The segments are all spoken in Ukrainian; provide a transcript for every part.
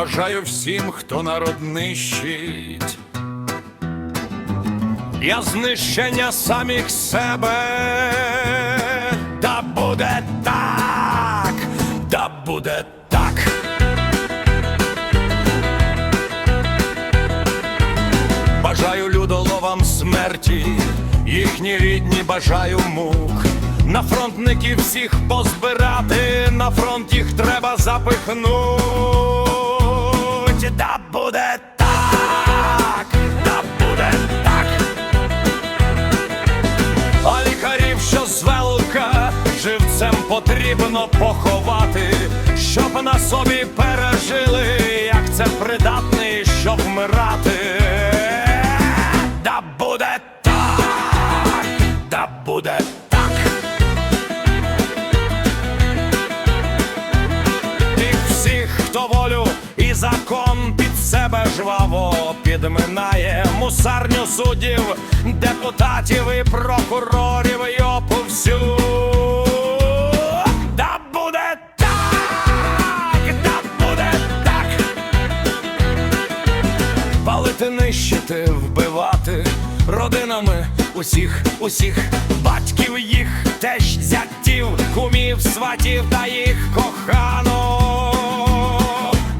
Бажаю всім, хто народ нищить. Я знищення самих себе. Да буде так, да буде так. Бажаю людоловам смерті, їхні рідні бажаю мук. На фронтників всіх позбирати, на фронт їх треба запихнуть. Потрібно поховати, щоб на собі пережили, як це придатний, щоб вмирати. Да буде так, да буде так. Тих всіх, хто волю і закон під себе жваво підминає мусарню суддів, депутатів і прокурорів Палити, нищити, вбивати родинами усіх, усіх батьків їх, теж зятів, кумів, сватів та їх коханок.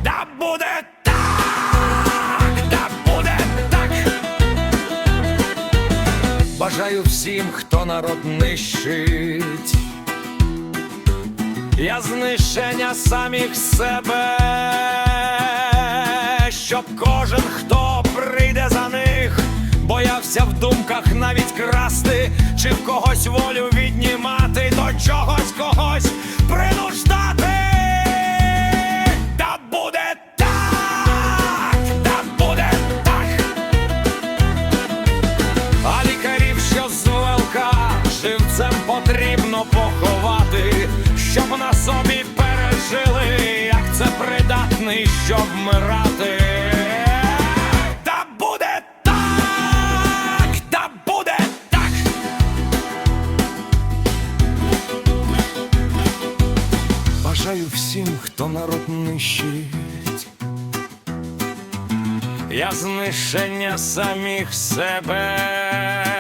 Да буде так, да буде так. Бажаю всім, хто народ нищить. Я знищення самих себе, щоб кожен, хто прийде за них, боявся в думках навіть красти, чи в когось волю віднімати, до чогось когось принуждати. Да буде так, да буде так. А лікарів, що з велка живцем потрібно поховати, щоб на собі пережили, як це придатний, щоб вмирати. Бажаю всім, хто народ нищить. Я знищення самих себе.